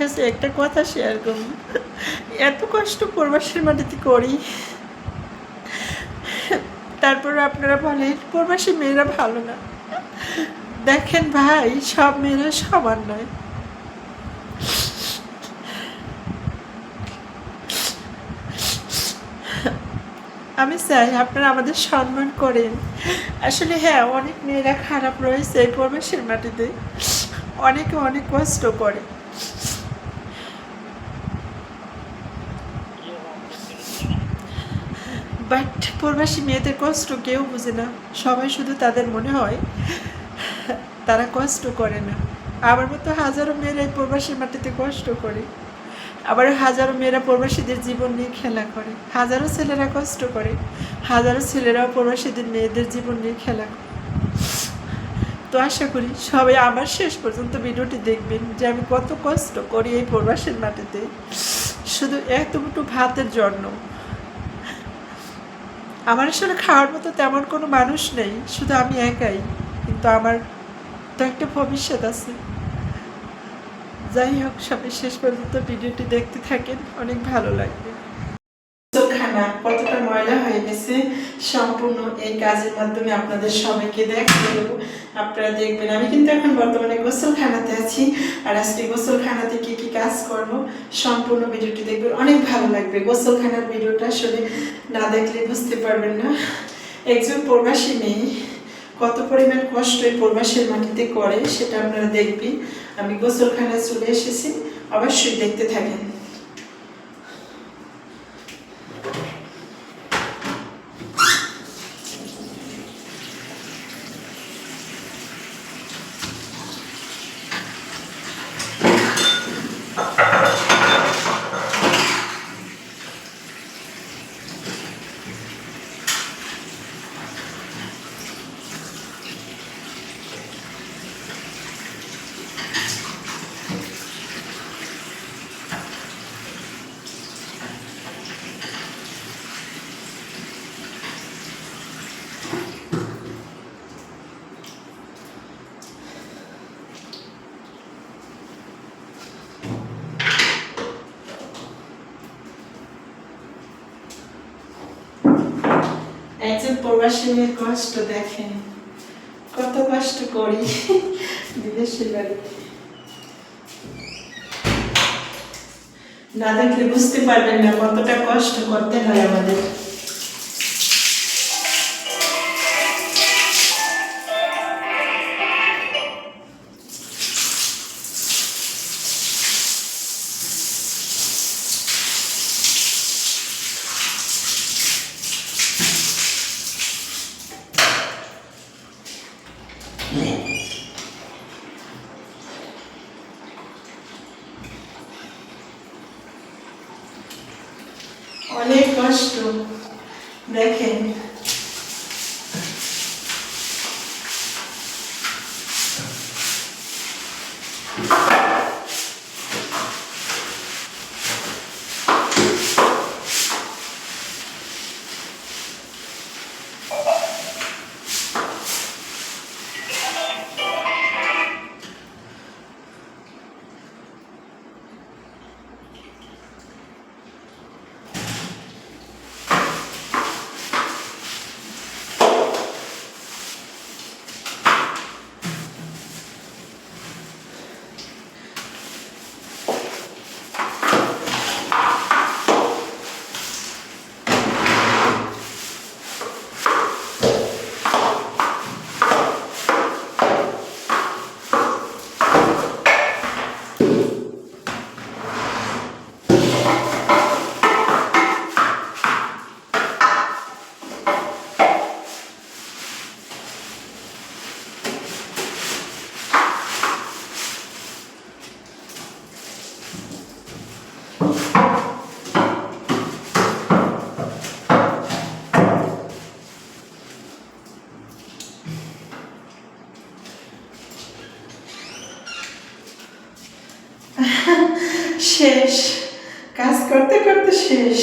কাছে একটা কথা শেয়ার করুন এত কষ্ট প্রবাসের মাটিতে করি। তারপর আপনারা বলেন, প্রবাসী মেয়েরা ভালো না। দেখেন ভাই, সব মেয়েরা সমান নয়। আমি চাই আপনারা আমাদের সম্মান করেন। আসলে হ্যাঁ অনেক মেয়েরা খারাপ রয়েছে এই প্রবাসের মাটিতে। অনেকে অনেক কষ্ট করে। বাট প্রবাসী মেয়েদের কষ্ট কেউ বুঝে না। সবাই শুধু তাদের মনে হয় তারা কষ্ট করে না। আমার মতো হাজারো মেয়েরা এই প্রবাসী মাটিতে কষ্ট করে। আবার হাজারো মেয়েরা প্রবাসীদের জীবন নিয়ে খেলা করে। হাজারো ছেলেরা কষ্ট করে। হাজারো ছেলেরাও প্রবাসীদের মেয়েদের জীবন নিয়ে খেলা করে। তো আশা করি সবাই আমার শেষ পর্যন্ত ভিডিওটি দেখবেন যে আমি কত কষ্ট করি এই প্রবাসের মাটিতে। শুধু দুটো ভাতের জন্য। আমার আসলে খাওয়ার মতো তেমন কোনো মানুষ নেই, শুধু আমি একাই, কিন্তু আমার তো একটা ভবিষ্যৎ আছে। যাই হোক, সবাই শেষ পর্যন্ত ভিডিওটি দেখতে থাকেন, অনেক ভালো লাগবে। হয়ে গেছে সম্পূর্ণ এই কাজের মাধ্যমে আপনাদের সবাইকে দেখতে আপনারা দেখবেন, আমি কিন্তু এখন বর্তমানে গোসলখানাতে আছি। আর আজকে গোসলখানাতে কি কি কাজ করব, সম্পূর্ণ ভিডিওটি দেখবেন। অনেক ভালো লাগবে। গোসলখানার ভিডিওটা আসলে না দেখলে বুঝতে পারবেন না। একজন প্রবাসী মেয়ে কত পরিমাণ কষ্ট এই প্রবাসের মাটিতে করে, সেটা আপনারা দেখবেন। আমি গোসলখানায় চলে এসেছি। অবশ্যই দেখতে থাকেন। একজন প্রবাসী মেয়ের কষ্ট দেখেন কত কষ্ট করি বিদেশি বাড়িতে না দেখলে বুঝতে পারবেন না কতটা কষ্ট করতে হয় আমাদের। কষ্ট দেখেন। কাজ করতে করতে শেষ।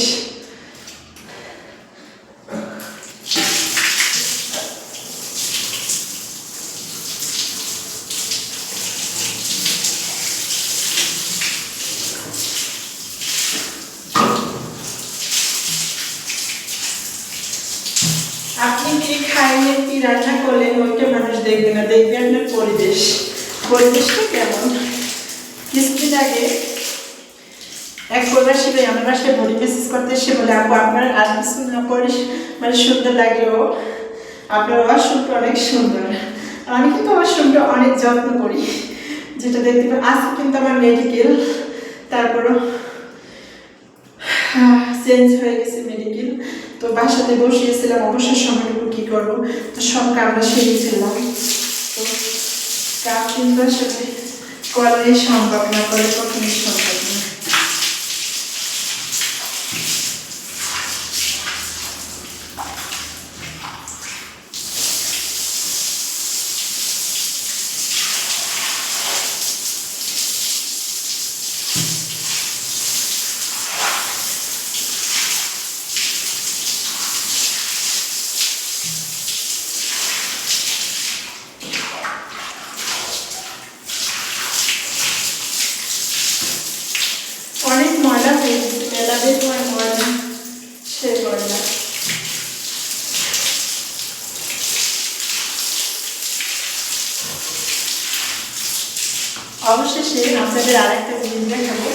আপনি কি খাইলে, কি রান্না করলেন ওইটা মানুষ দেখবে না? দেখবে আপনার পরিবেশ। পরিবেশটা কেমন? কিছুদিন আগে এক ভাই আমার বডি মেসেজ বলে আপু, আপনার আর পরে মানে সুন্দর আপনার ওয়াশরুমটা অনেক সুন্দর। আমি কিন্তু ওয়াশরুমটা অনেক যত্ন করি, যেটা দেখতে আজকে কিন্তু আমার মেডিকেল তারপরও চেঞ্জ হয়ে গেছে মেডিকেল তো বাসাতে বসিয়েছিলাম, অবসর সময়টুকু কী করব? তো সব কামরা সেরেছিলাম তো কাজ কিন্তু আসলে সম্ভব না করে কখনই সম্ভব না অনেক ময়লা হয়ে গেছে মেলা বের হয় ময়লা সে ময়লা অবশেষে আপনাদের জিনিস দেখাবো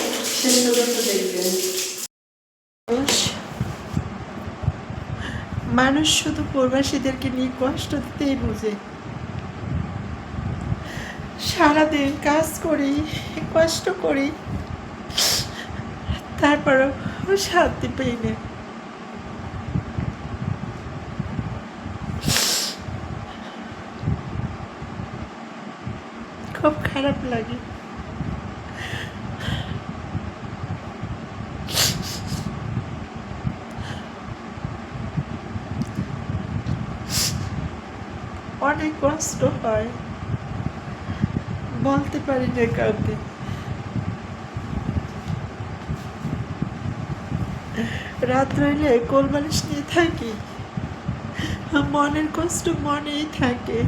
দেখবেন। মানুষ শুধু প্রবাসীদেরকে নিয়ে কষ্ট দিতেই বুঝে। সারাদিন কাজ করি, কষ্ট করি, তারপরও শান্তি পেয়ে না খুব খারাপ লাগে। অনেক কষ্ট হয়। বলতে পারি না কাউকে। রাত রইলে কোল নিয়ে থাকি? মনের কষ্ট মনেই থাকে।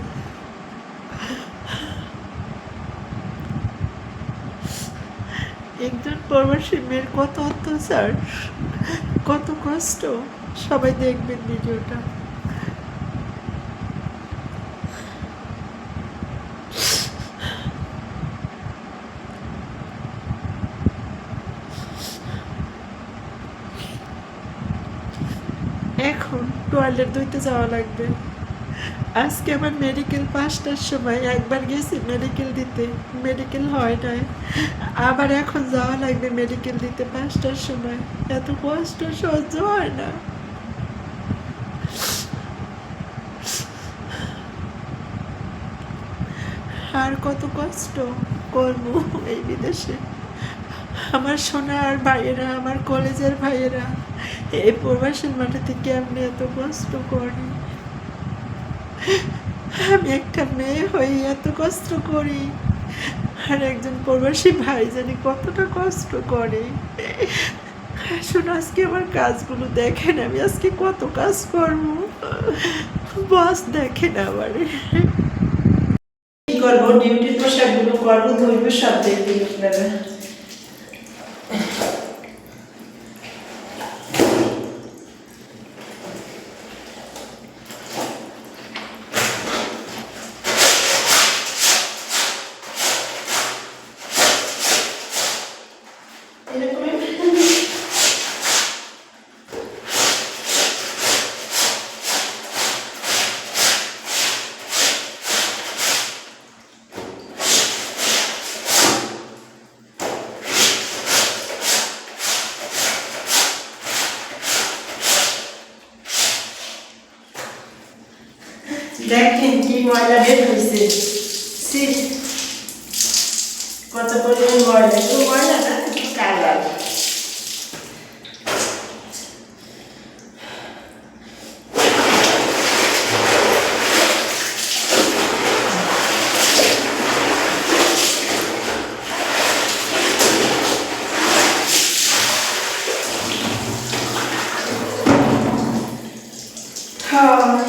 একজন প্রবাসী মেয়ের কত অত্যাচার, কত কষ্ট। সবাই দেখবেন ভিডিওটা। এখন টয়লেট ধুইতে যাওয়া লাগবে। আজকে আমার মেডিকেল পাঁচটার সময়, একবার গেছি মেডিকেল দিতে। মেডিকেল হয় নাই। আবার এখন যাওয়া লাগবে মেডিকেল দিতে পাঁচটার সময়। এত কষ্ট, সহ্য হয় না। আর কত কষ্ট করব এই বিদেশে। আমার সোনার ভাইয়েরা, আমার কলেজের ভাইয়েরা, এই প্রবাসের মাঠে থেকে আপনি এত কষ্ট করি? আমি একটা মেয়ে হয়ে এত কষ্ট করি। আর একজন প্রবাসী ভাই জানি কতটা কষ্ট করে। আসুন আজকে আমার কাজগুলো দেখেন, আমি আজকে কত কাজ করব। বস, দেখেন আমারে কি ডিউটির পোশাকগুলো করব ধরবো সব দেখবেন আপনারা। দেখেন কি ময়লা বের হয়েছে কত পরিমাণ ময়লা একটু ময়লা না একটু কালার হ্যাঁ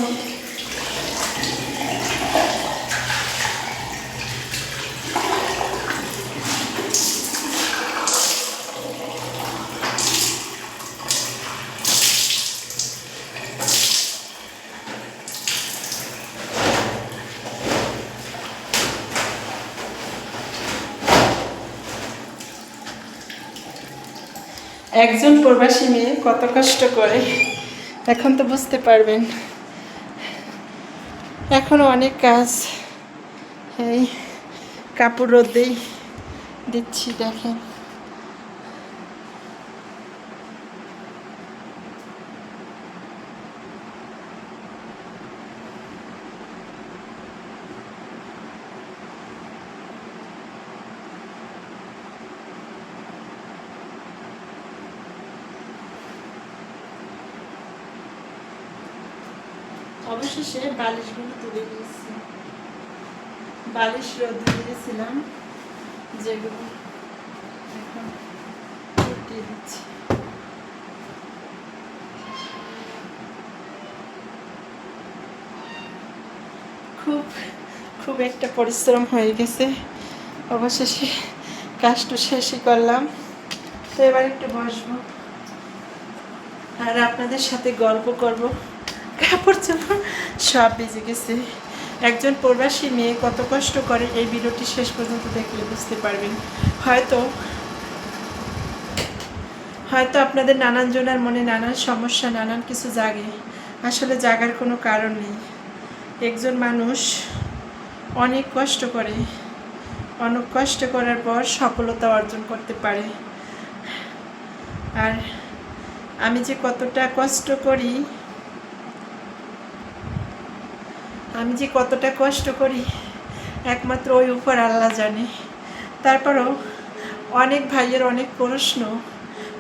একজন প্রবাসী মেয়ে কত কষ্ট করে। এখন তো বুঝতে পারবেন। এখনও অনেক কাজ। এই কাপড় রোদেই দিচ্ছি, দেখেন। অবশেষে বালিশগুলো তুলে নিয়েছি। বালিশ রোদে দিয়েছিলাম। যেগুলো এখন উঠিয়ে দিচ্ছি। খুব খুব একটা পরিশ্রম হয়ে গেছে। অবশেষে কাজটা শেষই করলাম। তো এবার একটু বসবো। আর আপনাদের সাথে গল্প করব। কাপড় চোপড় সব বেজে গেছে। একজন প্রবাসী মেয়ে কত কষ্ট করে এই ভিডিওটি শেষ পর্যন্ত দেখলে বুঝতে পারবেন। হয়তো হয়তো আপনাদের নানান জনের মনে নানান সমস্যা, নানান কিছু জাগে। আসলে জাগার কোনো কারণ নেই। একজন মানুষ অনেক কষ্ট করে। অনেক কষ্ট করার পর সফলতা অর্জন করতে পারে। আর আমি যে কতটা কষ্ট করি আমি যে কতটা কষ্ট করি, একমাত্র ওই উপর আল্লাহ জানে। তারপরও অনেক ভাইয়ের অনেক প্রশ্ন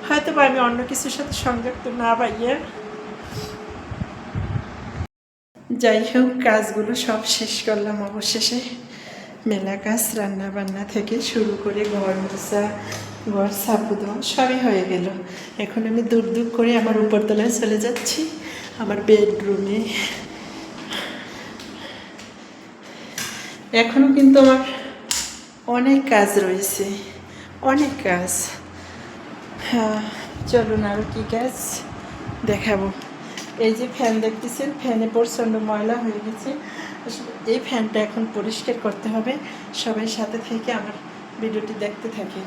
হয়তো বা আমি অন্য কিছুর সাথে সংযুক্ত না পাইয়ে যাই হোক, কাজগুলো সব শেষ করলাম অবশেষে। মেলা কাজ রান্না বান্না থেকে শুরু করে ঘর মোছা, ঘর সাপু দেওয়া, সবই হয়ে গেল। এখন আমি দূর দূর করে আমার উপরতলায় চলে যাচ্ছি, আমার বেডরুমে। এখনও কিন্তু আমার অনেক কাজ রয়েছে, অনেক কাজ। হ্যাঁ চলুন আরও কী কাজ দেখাবো। এই যে ফ্যান দেখতেছেন, ফ্যানে প্রচণ্ড ময়লা হয়ে গেছে। এই ফ্যানটা এখন পরিষ্কার করতে হবে, সবাই সাথে থেকে আমার ভিডিওটি দেখতে থাকে।